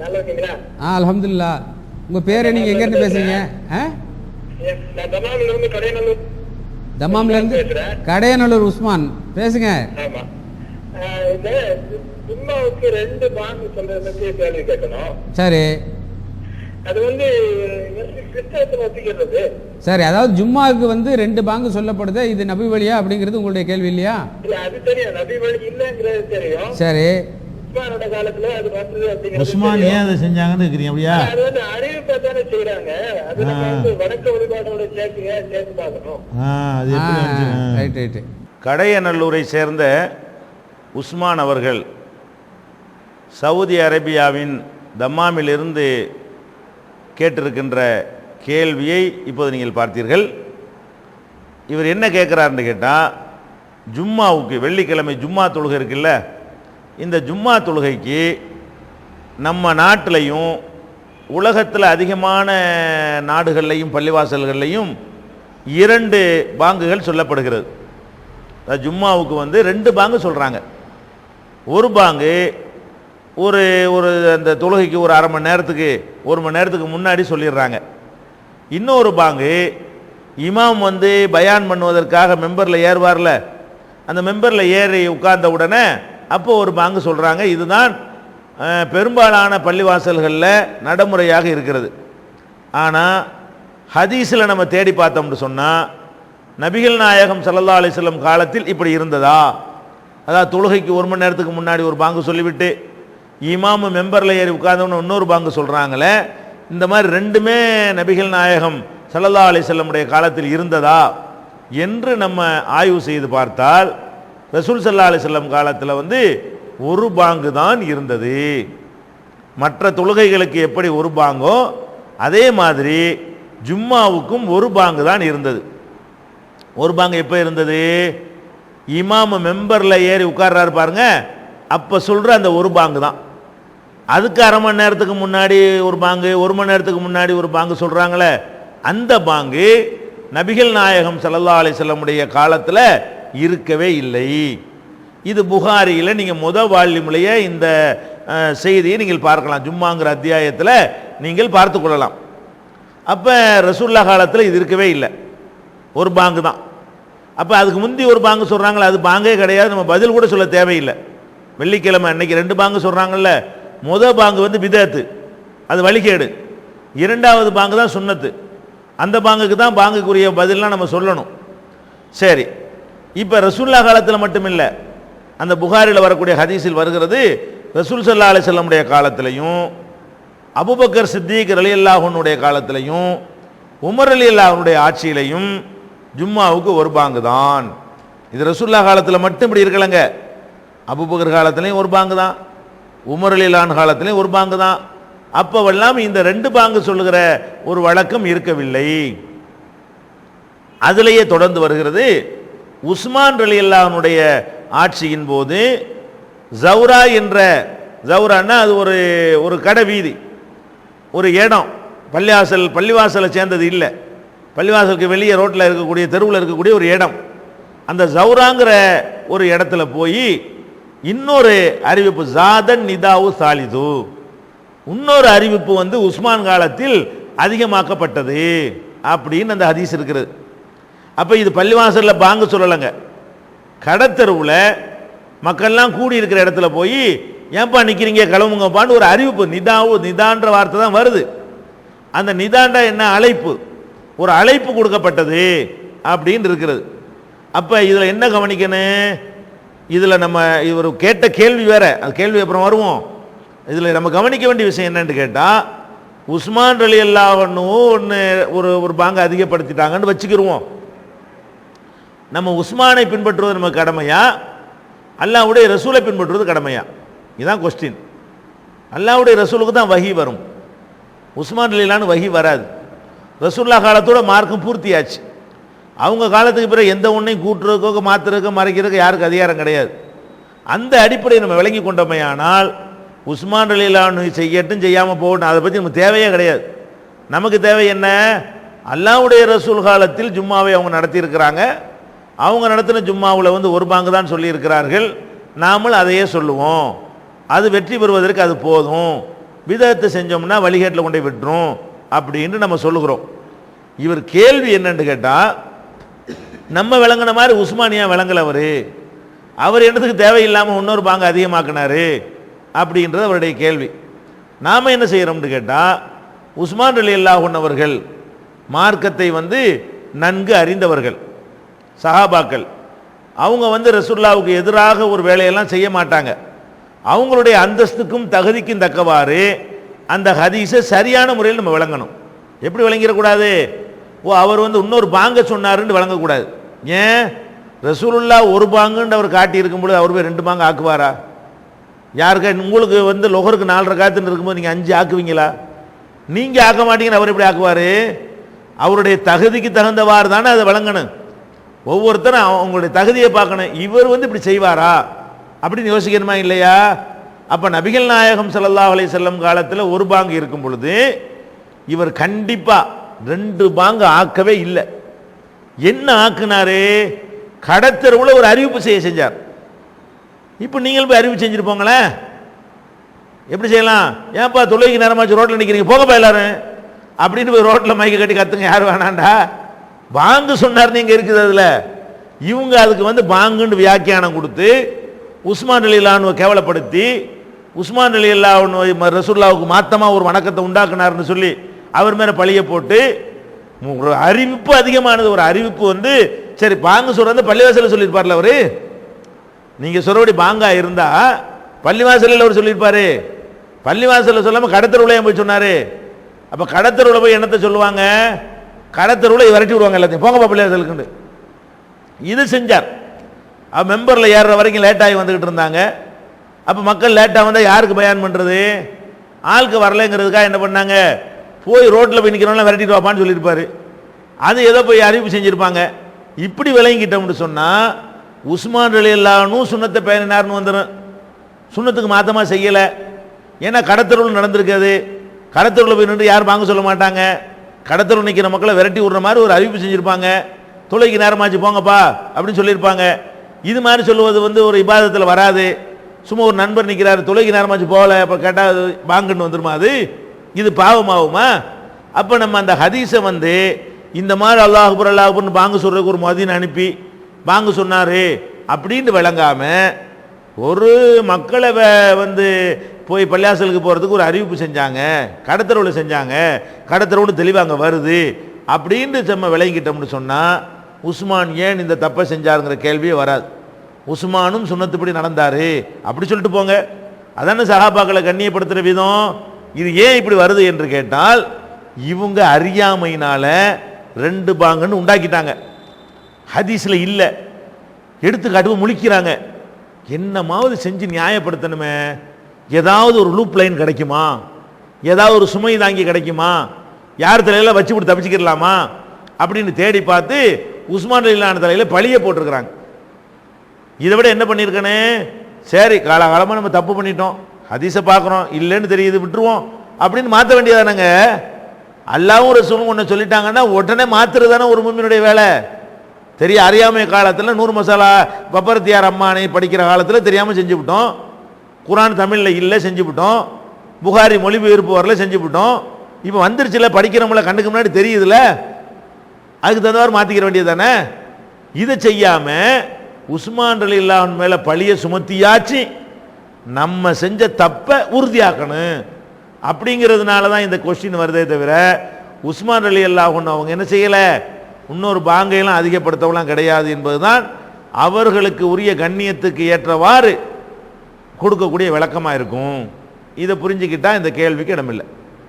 நல்லா இருக்கீங்களா? ஆ அல்ஹம்துலில்லாஹ் உங்கள் பேர் நீங்கள் எங்கேருந்து பேசுறீங்க? ஆ? ஏ- நான் தமாமில இருந்து கடையநல்லூர் உஸ்மான். பேசுங்க. சரி. சரி அதாவது ஜும்மாவுக்கு வந்து ரெண்டு பாங்கு சொல்லப்படுது இது நபி வழியா அப்படிங்கிறது உங்களுடைய கேள்வி இல்லையா? சரி. உஸ்மானோட காலத்துல அது வந்தது அப்படிங்கிறது உஸ்மான் தெரியும். ஏன் அதை செஞ்சாங்கன்னு இருக்கிறீங்க அப்படியா அது வந்து அறிவிப்பா தானே செய்யறாங்க அது நம்ம ஆ. வந்து வணக்க வழிபாடோட சேர்த்து சேர்த்து பார்க்கணும் ஆ அது எப்படி வந்துச்சு? ஆ. ரைட் ரைட்டு கடையநல்லூரை சேர்ந்த உஸ்மான் அவர்கள் சவுதி அரேபியாவின் தம்மாமிலிருந்து கேட்டிருக்கின்ற கேள்வியை இப்போது நீங்கள் பார்த்தீர்கள் இவர் என்ன கேட்குறாருன்னு கேட்டால் ஜும்மாவுக்கு வெள்ளிக்கிழமை ஜும்மா தொழுகை இருக்குல்ல இந்த ஜும்மா தொழுகைக்கு நம்ம நாட்டிலையும் உலகத்தில் அதிகமான நாடுகள்லையும் பள்ளிவாசல்கள்லையும் இரண்டு பாங்குகள் சொல்லப்படுகிறது. ஜும்மாவுக்கு வந்து ரெண்டு பாங்கு சொல்கிறாங்க ஒரு பாங்கு ஒரு ஒரு அந்த தொழுகைக்கு ஒரு அரை மணி நேரத்துக்கு ஒரு மணி நேரத்துக்கு முன்னாடி சொல்லிடுறாங்க. இன்னொரு பாங்கு இமாம் வந்து பயான் பண்ணுவதற்காக மெம்பரில் ஏறுவார்ல அந்த மெம்பரில் ஏறி உட்கார்ந்த உடனே அப்போ ஒரு பாங்கு சொல்கிறாங்க இதுதான் பெரும்பாலான பள்ளிவாசல்களில் நடைமுறையாக இருக்கிறது. ஆனால் ஹதீஸில் நம்ம தேடி பார்த்தோம்னு சொன்னால் நபிகள் நாயகம் சல்லல்லா அலிஸ்லம் காலத்தில் இப்படி இருந்ததா? அதாவது தொழுகைக்கு ஒரு மணி நேரத்துக்கு முன்னாடி ஒரு பாங்கு சொல்லிவிட்டு இமாமு மெம்பரில் ஏறி உட்கார்ந்தவனு இன்னொரு பாங்கு சொல்கிறாங்களே இந்த மாதிரி ரெண்டுமே நபிகள் நாயகம் சல்லல்லா அலிசல்லமுடைய காலத்தில் இருந்ததா? என்று நம்ம ஆய்வு செய்து பார்த்தால் ரசூல் சல்லா அலி செல்லம் காலத்தில் வந்து ஒரு பாங்கு தான் இருந்தது. மற்ற தொழுகைகளுக்கு எப்படி ஒரு பாங்கோ அதே மாதிரி ஜும்மாவுக்கும் ஒரு பாங்கு தான் இருந்தது. ஒரு பாங்கு எப்போ இருந்தது? இமாமு மெம்பரில் ஏறி உட்கார்றாரு பாருங்க அப்போ சொல்கிற அந்த ஒரு பாங்கு தான். அதுக்கு அரை மணி நேரத்துக்கு முன்னாடி ஒரு பாங்கு ஒரு மணி நேரத்துக்கு முன்னாடி ஒரு பாங்கு சொல்கிறாங்களே அந்த பாங்கு நபிகள் நாயகம் ஸல்லல்லாஹு அலைஹி வஸல்லமுடைய காலத்தில் இருக்கவே இல்லை. இது புகாரியில் நீங்கள் முத வால்யூம்லேயே இந்த செய்தியை நீங்கள் பார்க்கலாம். ஜும்மாங்கிற அத்தியாயத்தில் நீங்கள் பார்த்து கொள்ளலாம். அப்போ ரசூல்லா காலத்தில் இது இருக்கவே இல்லை. ஒரு பாங்கு தான். அப்போ அதுக்கு முந்தி ஒரு பாங்கு சொல்கிறாங்களே அது பாங்கே கிடையாது. நம்ம பதில் கூட சொல்ல தேவையில்லை. வெள்ளிக்கிழமை அன்னைக்கு ரெண்டு பாங்கு சொல்கிறாங்கல்ல முத பாங்கு வந்து விதத்து அது வழிகேடு. இரண்டாவது பாங்கு தான் சுன்னத்து அந்த பாங்குக்கு தான் பாங்குக்குரிய பதிலாம் நம்ம சொல்லணும். சரி. இப்போ ரசூல்லா காலத்தில் மட்டும் இல்லை அந்த புகாரில் வரக்கூடிய ஹதீஸில் வருகிறது ரசூல் சல்லா அலிசல்லமுடைய காலத்திலையும் அபுபக்கர் சித்திக் அலி அல்லாஹனுடைய காலத்திலையும் உமர் அலி அல்லாஹனுடைய ஆட்சியிலையும் ஜும்மாவுக்கு ஒரு பாங்கு தான். இது ரசூல்லா காலத்தில் மட்டும் இப்படி இருக்கலைங்க. அபுபக்கர் காலத்திலையும் ஒரு பாங்கு தான். உமர் அலி அல்லான் காலத்திலையும் ஒரு பாங்கு தான். அப்போவெல்லாம் இந்த ரெண்டு பாங்கு சொல்லுகிற ஒரு வழக்கம் இருக்கவில்லை. அதிலேயே தொடர்ந்து வருகிறது உஸ்மான் அலி அல்லாவுடைய ஆட்சியின் போது ஜவுரா என்ற ஜவுரான்னா அது ஒரு ஒரு கடை வீதி ஒரு இடம். பள்ளிவாசல் பள்ளிவாசலை சேர்ந்தது இல்லை. பள்ளிவாசலுக்கு வெளியே ரோட்டில் இருக்கக்கூடிய தெருவில் இருக்கக்கூடிய ஒரு இடம். அந்த ஜவுராங்கிற ஒரு இடத்துல போய் இன்னொரு அறிவிப்பு ஜாதன் நிதாவு சாலிது. இன்னொரு அறிவிப்பு வந்து உஸ்மான் காலத்தில் அதிகமாக்கப்பட்டது அப்படின்னு அந்த ஹதீஸ் இருக்கிறது. அப்போ இது பள்ளிவாசலில் பாங்கு சொல்லலைங்க. கடத்தெருவில் மக்கள்லாம் கூடி இருக்கிற இடத்துல போய் ஏன்பா நிற்கிறீங்க கிளம்புங்கப்பான்னு ஒரு அறிவிப்பு நிதாவு நிதான்ற வார்த்தை தான் வருது. அந்த நிதாண்டா என்ன அழைப்பு? ஒரு அழைப்பு கொடுக்கப்பட்டது அப்படின்னு இருக்கிறது. அப்போ இதில் என்ன கவனிக்கணும்? இதில் நம்ம இவர் கேட்ட கேள்வி வேற. அது கேள்வி அப்புறம் வருவோம். இதில் நம்ம கவனிக்க வேண்டிய விஷயம் என்னன்னு கேட்டால் உஸ்மான் ரலி அல்லாவன்னு ஒன்று ஒரு ஒரு பாங்கை அதிகப்படுத்திட்டாங்கன்னு வச்சுக்கிருவோம். நம்ம உஸ்மானை பின்பற்றுவது நம்ம கடமையா? அல்லாவுடைய ரசூலை பின்பற்றுவது கடமையா? இதுதான் கொஸ்டின் அல்லாவுடைய ரசூலுக்கு தான் வகி வரும். உஸ்மான் அலிலான்னு வகி வராது. ரசூல்லா காலத்தோட மார்க்கும் பூர்த்தியாச்சு. அவங்க காலத்துக்கு பிறகு எந்த ஒன்றையும் கூட்டுறதுக்கோ மாற்றுறதுக்கோ மறைக்கிறதுக்கோ யாருக்கு அதிகாரம் கிடையாது. அந்த அடிப்படையை நம்ம விளங்கி கொண்டோமையானால் உஸ்மான் அலிலான்னு செய்யட்டும் செய்யாமல் போகட்டும் அதை பற்றி நமக்கு தேவையே கிடையாது. நமக்கு தேவை என்ன? அல்லாவுடைய ரசூல் காலத்தில் ஜும்மாவை அவங்க நடத்தியிருக்கிறாங்க. அவங்க நடத்தின ஜும்மாவில் வந்து ஒரு பாங்கு தான் சொல்லியிருக்கிறார்கள். நாமளும் அதையே சொல்லுவோம். அது வெற்றி பெறுவதற்கு அது போதும். விதத்தை செஞ்சோம்னா வழிகேட்டில் கொண்டு விட்டுரும் அப்படின்னு நம்ம சொல்லுகிறோம். இவர் கேள்வி என்னன்னு கேட்டால் நம்ம விளங்கின மாதிரி உஸ்மானியா விளங்கல அவர். அவர் என்னத்துக்கு தேவையில்லாமல் இன்னொரு பாங்கு அதிகமாக்குனாரு அப்படின்றது அவருடைய கேள்வி. நாம் என்ன செய்கிறோம்னு கேட்டால் உஸ்மான் அலி அல்லாஹுன்னவர்கள் மார்க்கத்தை வந்து நன்கு அறிந்தவர்கள். சஹாபாக்கள் அவங்க வந்து ரசுல்லாவுக்கு எதிராக ஒரு வேலையெல்லாம் செய்ய மாட்டாங்க. அவங்களுடைய அந்தஸ்துக்கும் தகுதிக்கும் தக்கவாறு அந்த ஹதீஸை சரியான முறையில் நம்ம விளங்கணும். எப்படி விளங்கிடக்கூடாது? ஓ அவர் வந்து இன்னொரு பாங்க சொன்னாருன்னு விளங்கக்கூடாது. ஏன்? ரசூலுல்லா ஒரு பாங்குன்னு அவர் காட்டி பொழுது அவர் போய் ரெண்டு பாங்கு ஆக்குவாரா? யாருக்கா உங்களுக்கு வந்து லொகருக்கு நாலரை காத்துன்னு இருக்கும்போது நீங்கள் அஞ்சு ஆக்குவீங்களா? நீங்கள் ஆக்க மாட்டீங்கன்னு அவர் எப்படி ஆக்குவார்? அவருடைய தகுதிக்கு தகுந்தவாறு தானே அதை வழங்கணும் ஒவ்வொருத்தரும் அவங்களுடைய தகுதியை பார்க்கணும். இவர் வந்து இப்படி செய்வாரா? அப்படின்னு யோசிக்கணுமா இல்லையா? அப்போ நபிகள் நாயகம் செல்லல்லா அலைஹி செல்லம் காலத்தில் ஒரு பாங்கு இருக்கும் பொழுது இவர் கண்டிப்பாக ரெண்டு பாங்கு ஆக்கவே இல்லை. என்ன ஆக்குனாரு? கடத்தருவில் ஒரு அறிவிப்பு செய்ய செஞ்சார். இப்போ நீங்கள் போய் அறிவிப்பு செஞ்சுருப்போங்களேன் எப்படி செய்யலாம்? ஏன்ப்பா தொழுகைக்கு நேரமாச்சு ரோட்டில் நிற்கிறீங்க போங்கப்பா எல்லாரும். அப்படின்னு போய் ரோட்டில் மைக்க கட்டி கற்றுங்க யார் வேணாண்டா? பாங்கு சொன்னார் நீங்கள் இருக்குது அதில். இவங்க அதுக்கு வந்து பாங்குன்னு வியாக்கியானம் கொடுத்து உஸ்மான் அலி அல்லான்னு கேவலப்படுத்தி உஸ்மான் அலி அல்லாஹ் ரசூல்லாவுக்கு மாத்தமாக ஒரு வணக்கத்தை உண்டாக்குனார்னு சொல்லி அவர் மேலே பழிய போட்டு ஒரு அறிவிப்பு அதிகமானது. ஒரு அறிவிப்பு வந்து சரி பாங்கு சொல்கிறது பள்ளிவாசலில் சொல்லியிருப்பார்ல அவர்? நீங்கள் சொல்கிறபடி பாங்காக இருந்தால் பள்ளிவாசலில் அவர் சொல்லியிருப்பார். பள்ளிவாசலில் சொல்லாமல் கடத்தருவுல போய் சொன்னார். அப்போ கடத்தருவுல போய் என்னத்தை சொல்லுவாங்க? கடத்தருவில் விரட்டி விடுவாங்க எல்லாத்தையும். போங்கப்பா பள்ளிவாசலுக்குண்டு இது செஞ்சார். மெம்பரில் ஏறுற வரைக்கும் லேட்டாகி வந்துக்கிட்டு இருந்தாங்க. அப்போ மக்கள் லேட்டாக வந்தால் யாருக்கு பயான் பண்ணுறது ஆளுக்கு வரலைங்கிறதுக்காக என்ன பண்ணாங்க? போய் ரோட்டில் போய் நிற்கிறவங்களாம் விரட்டிட்டு வாப்பான்னு சொல்லியிருப்பார். அது ஏதோ போய் அறிவிப்பு செஞ்சுருப்பாங்க. இப்படி விளங்கிட்டோம்னு சொன்னால் உஸ்மான் அலி அல்லானும் சுண்ணத்தை பேணினார்னு வந்துடும் சுண்ணத்துக்கு மாத்தமாக செய்யலை. ஏன்னா கடத்தருள் நடந்திருக்காது. கடத்தருள் போய் நின்று யாரும் வாங்க சொல்ல மாட்டாங்க. கடத்தல் நிற்கிற மக்களை விரட்டி விடுற மாதிரி ஒரு அறிவிப்பு செஞ்சுருப்பாங்க. தொலைக்கு நேரமாச்சு போங்கப்பா அப்படின்னு சொல்லியிருப்பாங்க. இது மாதிரி சொல்லுவது வந்து ஒரு இபாதத்தில் வராது. சும்மா ஒரு நண்பர் நிற்கிறாரு தொலைக்கு நேரமாச்சு போகல அப்போ கேட்டால் அது வாங்கன்னு வந்துருமா அது? இது பாவமாகுமா? அப்போ நம்ம அந்த ஹதீஸை வந்து இந்த மாதிரி அல்லாஹ் அக்பர் அல்லாஹ் அக்பர்னு பாங்கு சொல்கிறதுக்கு ஒரு மதியன் அனுப்பி பாங்கு சொன்னார் அப்படின்னு விளங்காமல் ஒரு மக்களை வந்து போய் பள்ளியாசலுக்கு போகிறதுக்கு ஒரு அறிவிப்பு செஞ்சாங்க. கடத்தரவில் செஞ்சாங்க. கடத்தரவுன்னு தெளிவாக அங்கே வருது. அப்படின்னு நம்ம விளங்கிட்டோம்னு சொன்னால் உஸ்மான் ஏன் இந்த தப்பை செஞ்சாருங்கிற கேள்வியே வராது. உஸ்மானும் சுண்ணத்துப்படி நடந்தார். அப்படி சொல்லிட்டு போங்க. அதானே சகாபாக்களை கண்ணியப்படுத்துகிற விதம். இது ஏன் இப்படி வருது என்று கேட்டால் இவங்க அறியாமையினால் ரெண்டு பாங்கன்னு உண்டாக்கிட்டாங்க. ஹதீஸில் இல்லை. எடுத்துக்காட்டு முழிக்கிறாங்க. என்னமாவது செஞ்சு நியாயப்படுத்தணுமே? ஏதாவது ஒரு லூப் லைன் கிடைக்குமா? ஏதாவது ஒரு சுமை தாங்கி கிடைக்குமா? யார் தலையில் வச்சு விட்டு தப்பிச்சுக்கிடலாமா? அப்படின்னு தேடி பார்த்து உஸ்மான் அலிலான தலையில் பழிய போட்டிருக்கிறாங்க. இதை விட என்ன பண்ணியிருக்கனே? சரி காலகாலமாக நம்ம தப்பு பண்ணிட்டோம். ஹதீஸை பார்க்குறோம். இல்லைன்னு தெரியுது விட்டுருவோம். அப்படின்னு மாற்ற வேண்டியதானங்க? அல்லாவும் ரசூலும் ஒன்று சொல்லிட்டாங்கன்னா உடனே மாத்துறது தானே ஒரு மும்மினுடைய வேலை. தெரிய அறியாமை காலத்தில் நூறு மசாலா பப்பரத்தியார் அம்மானை படிக்கிற காலத்தில் தெரியாமல் செஞ்சு விட்டோம். குரான் தமிழில் இல்லை செஞ்சு விட்டோம். புகாரி மொழிபெயர்ப்பு வரல செஞ்சு விட்டோம். இப்போ வந்துருச்சுல படிக்கிறவங்கள கண்ணுக்கு முன்னாடி தெரியுதுல? அதுக்கு தகுந்தவாறு மாற்றிக்கிற வேண்டியது தானே இதை செய்யாமல் உஸ்மான் அலி இல்லாஹன் மேலே பழிய சுமத்தியாச்சு நம்ம செஞ்ச தப்பை உறுதியாக்கணும். அப்படிங்கிறதுனால தான் இந்த கொஸ்டின் வருதே தவிர உஸ்மான் அலி அல்லாஹன் அவங்க என்ன செய்யலை? இன்னொரு பாங்கையெல்லாம் அதிகப்படுத்தவெல்லாம் கிடையாது என்பதுதான் அவர்களுக்கு உரிய கண்ணியத்துக்கு ஏற்றவாறு கொடுக்கக்கூடிய விளக்கமாக இருக்கும்? இதை புரிஞ்சுக்கிட்டால் இந்த கேள்விக்கு இடமில்லை.